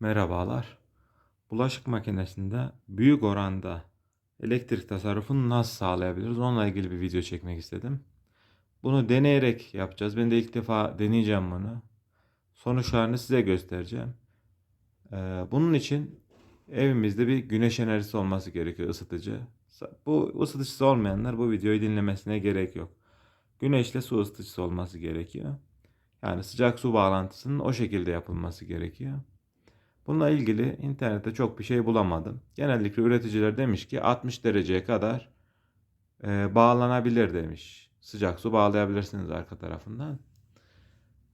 Merhabalar. Bulaşık makinesinde büyük oranda elektrik tasarrufunu nasıl sağlayabiliriz? Onunla ilgili bir video çekmek istedim. Bunu deneyerek yapacağız. Ben de ilk defa deneyeceğim bunu. Sonuçlarını size göstereceğim. Ee, bunun için evimizde bir güneş enerjisi olması gerekiyor ısıtıcı. Bu ısıtıcısı olmayanlar bu videoyu dinlemesine gerek yok. Güneşle su ısıtıcısı olması gerekiyor. Yani sıcak su bağlantısının o şekilde yapılması gerekiyor. Bununla ilgili internette çok bir şey bulamadım. Genellikle üreticiler demiş ki 60 dereceye kadar e, bağlanabilir demiş. Sıcak su bağlayabilirsiniz arka tarafından.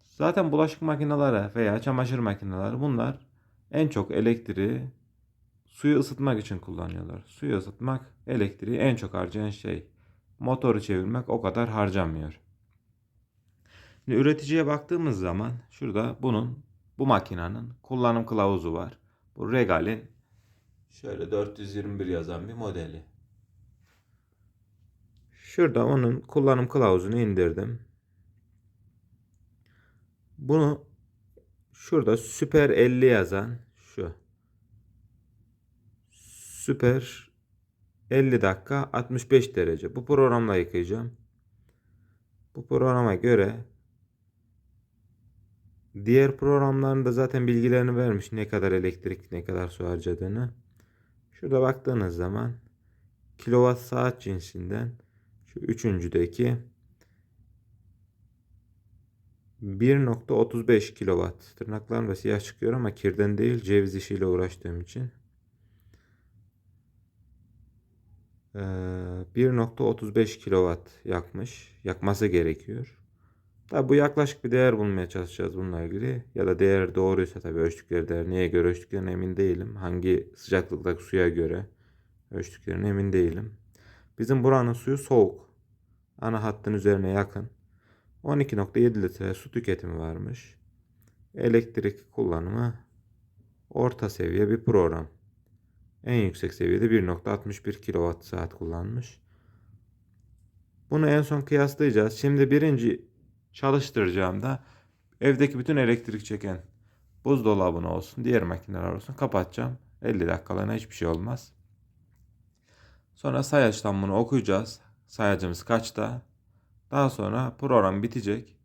Zaten bulaşık makineleri veya çamaşır makineleri bunlar en çok elektriği suyu ısıtmak için kullanıyorlar. Suyu ısıtmak elektriği en çok harcayan şey. Motoru çevirmek o kadar harcamıyor. Şimdi üreticiye baktığımız zaman şurada bunun bu makinenin kullanım kılavuzu var. Bu Regal'in şöyle 421 yazan bir modeli. Şurada onun kullanım kılavuzunu indirdim. Bunu şurada Süper 50 yazan şu. Süper 50 dakika 65 derece. Bu programla yıkayacağım. Bu programa göre Diğer programlarında zaten bilgilerini vermiş. Ne kadar elektrik, ne kadar su harcadığını. Şurada baktığınız zaman kilowatt saat cinsinden şu üçüncüdeki 1.35 kilowatt. Tırnaklarım da siyah çıkıyor ama kirden değil ceviz işiyle uğraştığım için. 1.35 kilowatt yakmış. Yakması gerekiyor. Tabi bu yaklaşık bir değer bulmaya çalışacağız bununla ilgili. Ya da değer doğruysa tabi ölçtükleri değer neye göre ölçtüklerine emin değilim. Hangi sıcaklıktaki suya göre ölçtüklerine emin değilim. Bizim buranın suyu soğuk. Ana hattın üzerine yakın. 12.7 litre su tüketimi varmış. Elektrik kullanımı orta seviye bir program. En yüksek seviyede 1.61 kWh kullanmış. Bunu en son kıyaslayacağız. Şimdi birinci çalıştıracağımda evdeki bütün elektrik çeken buzdolabını olsun, diğer makineler olsun kapatacağım. 50 dakikalığına hiçbir şey olmaz. Sonra sayaçtan bunu okuyacağız. Sayacımız kaçta? Daha sonra program bitecek.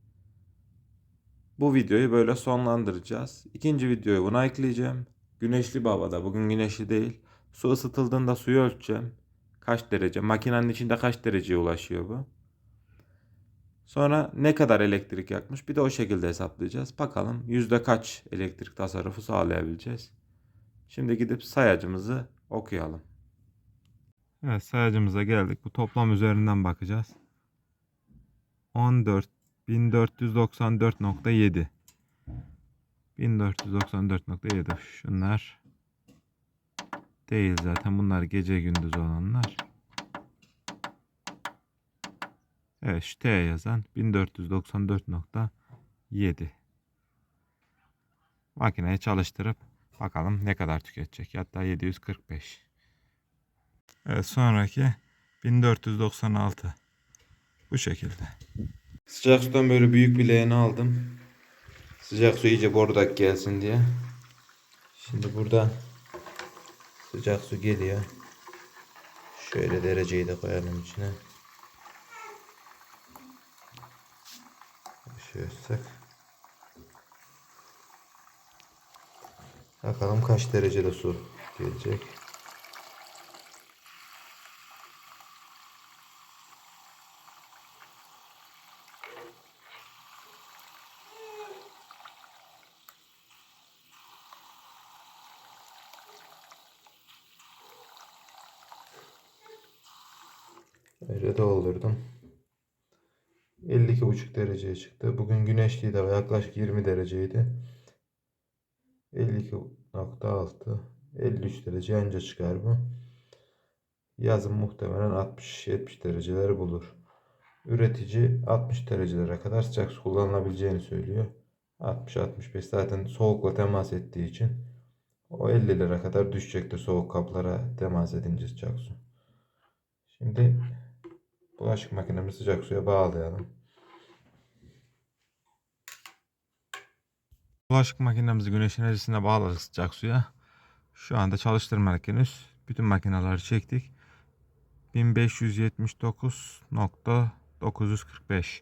Bu videoyu böyle sonlandıracağız. İkinci videoyu buna ekleyeceğim. Güneşli bir havada. Bugün güneşli değil. Su ısıtıldığında suyu ölçeceğim. Kaç derece? Makinenin içinde kaç dereceye ulaşıyor bu? Sonra ne kadar elektrik yakmış bir de o şekilde hesaplayacağız. Bakalım yüzde kaç elektrik tasarrufu sağlayabileceğiz. Şimdi gidip sayacımızı okuyalım. Evet sayacımıza geldik. Bu toplam üzerinden bakacağız. 14 1494.7 1494.7 Şunlar değil zaten. Bunlar gece gündüz olanlar. Evet şu T yazan 1494.7 Makineyi çalıştırıp bakalım ne kadar tüketecek. Hatta 745. Evet sonraki 1496 bu şekilde. Sıcak sudan böyle büyük bir leğeni aldım. Sıcak su iyice bordak gelsin diye. Şimdi burada sıcak su geliyor. Şöyle dereceyi de koyalım içine. Şöyle açsak. Bakalım kaç derecede su gelecek. Öyle doldurdum. 52,5 dereceye çıktı. Bugün güneşliydi hava yaklaşık 20 dereceydi. 52.6 53 derece anca çıkar bu. Yazın muhtemelen 60-70 dereceleri bulur. Üretici 60 derecelere kadar sıcak su kullanılabileceğini söylüyor. 60-65 zaten soğukla temas ettiği için o 50'lere kadar düşecektir soğuk kaplara temas edince sıcak su. Şimdi bulaşık makinemizi sıcak suya bağlayalım. Bulaşık makinemizi güneş enerjisine bağladık sıcak suya. Şu anda çalıştırmadık henüz. Bütün makineleri çektik. 1579.945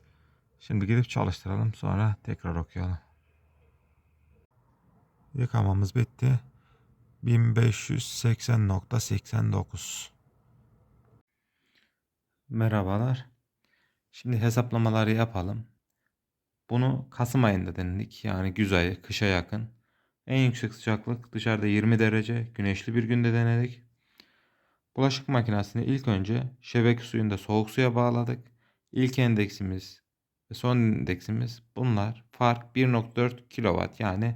Şimdi gidip çalıştıralım sonra tekrar okuyalım. Yıkamamız bitti. 1580.89 Merhabalar. Şimdi hesaplamaları yapalım. Bunu Kasım ayında denedik. Yani güz ayı, kışa yakın. En yüksek sıcaklık dışarıda 20 derece, güneşli bir günde denedik. Bulaşık makinesini ilk önce şebeke suyunda soğuk suya bağladık. İlk endeksimiz ve son endeksimiz bunlar. Fark 1.4 kW yani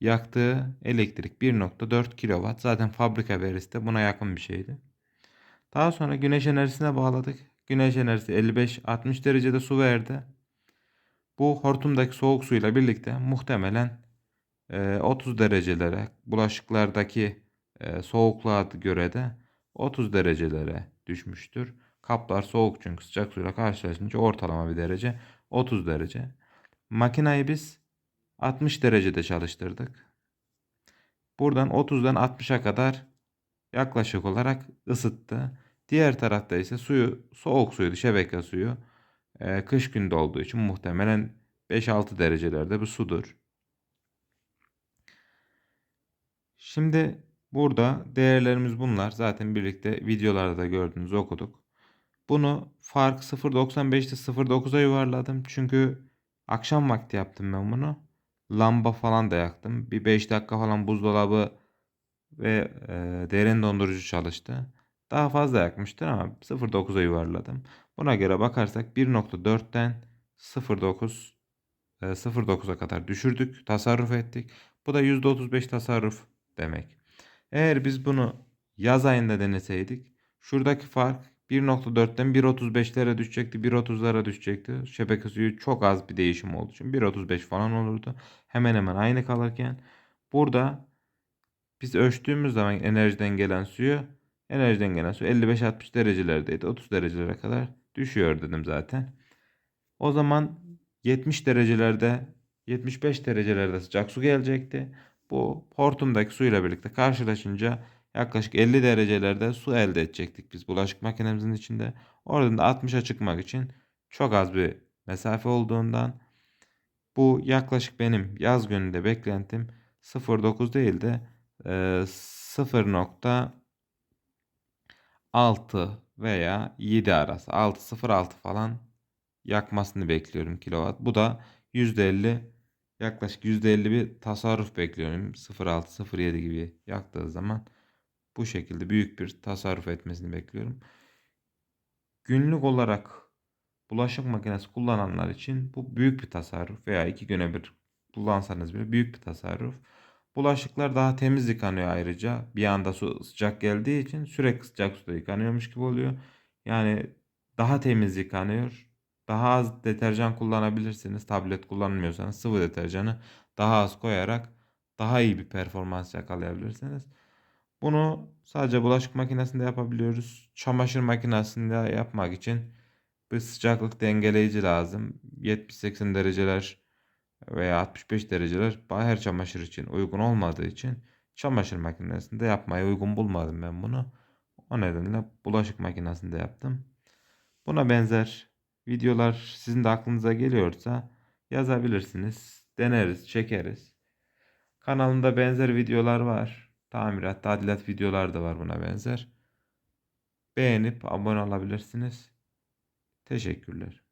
yaktığı elektrik 1.4 kW. Zaten fabrika verisi de buna yakın bir şeydi. Daha sonra güneş enerjisine bağladık. Güneş enerjisi 55-60 derecede su verdi. Bu hortumdaki soğuk suyla birlikte muhtemelen 30 derecelere bulaşıklardaki soğukluğa göre de 30 derecelere düşmüştür. Kaplar soğuk çünkü sıcak suyla karşılaşınca ortalama bir derece 30 derece. Makinayı biz 60 derecede çalıştırdık. Buradan 30'dan 60'a kadar yaklaşık olarak ısıttı. Diğer tarafta ise suyu soğuk suydu şebeke suyu. Ee, kış günde olduğu için muhtemelen 5-6 derecelerde bir sudur. Şimdi burada değerlerimiz bunlar. Zaten birlikte videolarda da gördünüz okuduk. Bunu fark 0.95'te 0.9'a yuvarladım. Çünkü akşam vakti yaptım ben bunu. Lamba falan da yaktım. Bir 5 dakika falan buzdolabı ve e, derin dondurucu çalıştı. Daha fazla yakmıştır ama 0.9'a yuvarladım. Buna göre bakarsak 1.4'ten 0.9 e, 0.9'a kadar düşürdük. Tasarruf ettik. Bu da %35 tasarruf demek. Eğer biz bunu yaz ayında deneseydik şuradaki fark 1.4'ten 1.35'lere düşecekti. 1.30'lara düşecekti. Şebeke suyu çok az bir değişim olduğu için 1.35 falan olurdu. Hemen hemen aynı kalırken burada biz ölçtüğümüz zaman enerjiden gelen suyu enerjiden gelen su 55-60 derecelerdeydi. 30 derecelere kadar düşüyor dedim zaten. O zaman 70 derecelerde 75 derecelerde sıcak su gelecekti. Bu hortumdaki suyla birlikte karşılaşınca yaklaşık 50 derecelerde su elde edecektik biz bulaşık makinemizin içinde. Oradan da 60'a çıkmak için çok az bir mesafe olduğundan bu yaklaşık benim yaz gününde beklentim 0.9 değil de e, 0.6 veya 7 arası 6.06 falan yakmasını bekliyorum kilowatt. Bu da %50 yaklaşık %50 bir tasarruf bekliyorum. 0.6-0.7 gibi yaktığı zaman bu şekilde büyük bir tasarruf etmesini bekliyorum. Günlük olarak bulaşık makinesi kullananlar için bu büyük bir tasarruf veya iki güne bir kullansanız bile büyük bir tasarruf. Bulaşıklar daha temiz yıkanıyor ayrıca. Bir anda su sıcak geldiği için sürekli sıcak suda yıkanıyormuş gibi oluyor. Yani daha temiz yıkanıyor. Daha az deterjan kullanabilirsiniz. Tablet kullanmıyorsanız sıvı deterjanı daha az koyarak daha iyi bir performans yakalayabilirsiniz. Bunu sadece bulaşık makinesinde yapabiliyoruz. Çamaşır makinesinde yapmak için bir sıcaklık dengeleyici lazım. 70-80 dereceler veya 65 dereceler her çamaşır için uygun olmadığı için çamaşır makinesinde yapmayı uygun bulmadım ben bunu. O nedenle bulaşık makinesinde yaptım. Buna benzer videolar sizin de aklınıza geliyorsa yazabilirsiniz. Deneriz, çekeriz. Kanalımda benzer videolar var. Tamirat, tadilat videolar da var buna benzer. Beğenip abone olabilirsiniz. Teşekkürler.